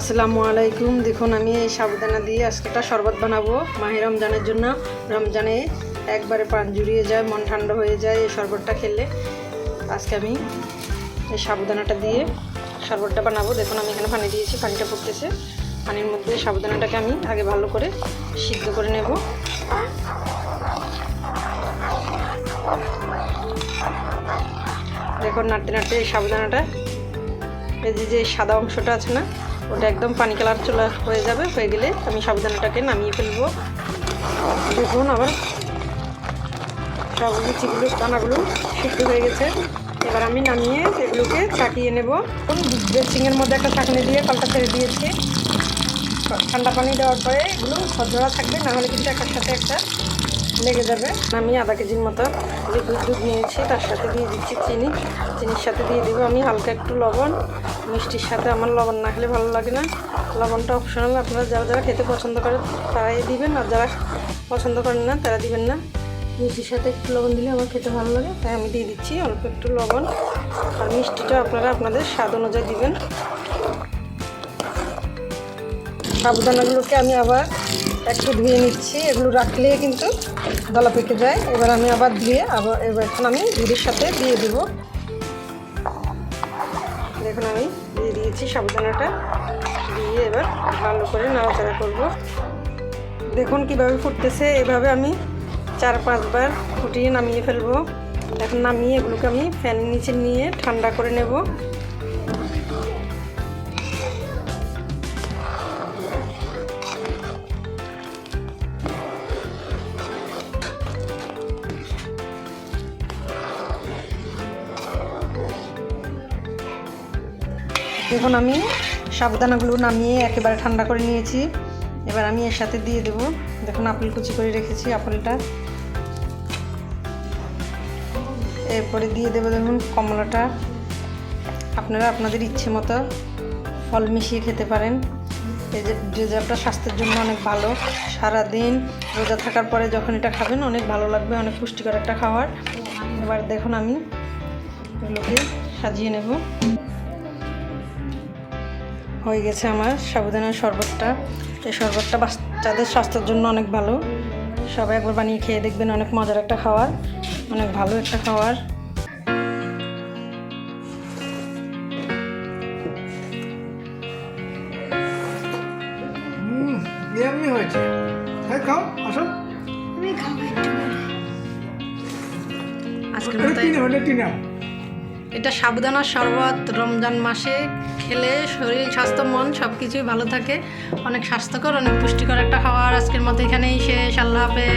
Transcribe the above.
আসসালামু আলাইকুম। দেখুন, আমি এই সাবুদানা দিয়ে আজকে একটা শরবত বানাবো মাহে রমজানের জন্য। রমজানে একবারে প্রাণ জুড়িয়ে যায়, মন ঠান্ডা হয়ে যায় এই শরবতটা খেলে। আজকে আমি এই সাবুদানাটা দিয়ে শরবতটা বানাবো। দেখুন, আমি এখানে পানি দিয়েছি, পানিটা ফুটতেছে। পানির মধ্যে সাবুদানাটাকে আমি আগে ভালো করে সিদ্ধ করে নেব। দেখুন, নাড়তে নাড়তে এই সাবুদানাটা যে যে সাদা অংশটা আছে না, ওটা একদম পানি কালার চলে হয়ে যাবে, হয়ে গেলে আমি সাবুদানাটাকে নামিয়ে ফেলব। দেখুন আবার, সব লুচিগুলো দানাগুলো সিদ্ধ হয়ে গেছে। এবার আমি নামিয়ে এগুলোকে চাকিয়ে নেব। ড্রেসিংয়ের মধ্যে একটা চাকনি দিয়ে কলটা ছেড়ে দিয়েছি। ঠান্ডা পানি দেওয়ার পরে এগুলো সজোড়া থাকবে নাহলে কিন্তু একটার সাথে একটা লেগে যাবে। আমি আধা কেজির মতো যে দুধ দুধ নিয়েছি, তার সাথে দিয়ে দিচ্ছি চিনি। চিনির সাথে দিয়ে দেবো আমি হালকা একটু লবণ। মিষ্টির সাথে আমার লবণ না খেলে ভালো লাগে না। লবণটা অপশনাল, আপনারা যারা যারা খেতে পছন্দ করেন তারাই দিবেন, আর যারা পছন্দ করেন না তারা দিবেন না। মিষ্টির সাথে একটু লবণ দিলে আমার খেতে ভালো লাগে, তাই আমি দিয়ে দিচ্ছি অল্প একটু লবণ। আর মিষ্টিটা আপনারা আপনাদের স্বাদ অনুযায়ী দিবেন। সাবুদানাগুলোকে আমি আবার একটু ধুয়ে নিচ্ছি, এগুলো রাখলে কিন্তু দলা পেকে যায়। এবার আমি আবার ধুয়ে আবার এবার এখন আমি দুধের সাথে দিয়ে দেবো। দেখুন আমি দিয়ে দিয়েছি সাবধানাটা দিয়ে এবার ভালো করে নাড়াচাড়া করব। দেখুন কীভাবে ফুটতেছে, এভাবে আমি চার পাঁচবার ফুটিয়ে নামিয়ে ফেলব। এখন নামিয়ে এগুলোকে আমি ফ্যানের নিচে নিয়ে ঠান্ডা করে নেব। দেখুন আমি সাবধানাগুলো নামিয়ে একেবারে ঠান্ডা করে নিয়েছি। এবার আমি এর সাথে দিয়ে দেব। দেখুন, আপেল কুচি করে রেখেছি আপেলটা। এরপরে দিয়ে দেবো দেখুন কমলাটা। আপনারা আপনাদের ইচ্ছে মতো ফল মিশিয়ে খেতে পারেন। এই যে ডেজার্টটা স্বাস্থ্যের জন্য অনেক ভালো। সারাদিন রোজা থাকার পরে যখন এটা খাবেন, অনেক ভালো লাগবে, অনেক পুষ্টিকর একটা খাবার। এবার দেখুন আমি এগুলোকে সাজিয়ে নেব। হয়ে গেছে আমার সাবুদানার শরবতটা। এই শরবতটা বাচ্চাদের স্বাস্থ্যের জন্য অনেক ভালো। সবাই একবার বানিয়ে খেয়ে দেখবেন অনেক মজার একটা খাবার অনেক ভালো একটা খাবার হুম এমনি হয়েছে। হ্যাঁ খাও আসো। আজকের এটা সাবুদানার শরবত রমজান মাসে খেলে, শরীর, স্বাস্থ্য, মন সব কিছুই ভালো থাকে। অনেক স্বাস্থ্যকর, অনেক পুষ্টিকর একটা খাবার। আজকের মতো এখানেই শেষ। আল্লাহ হাফেজ।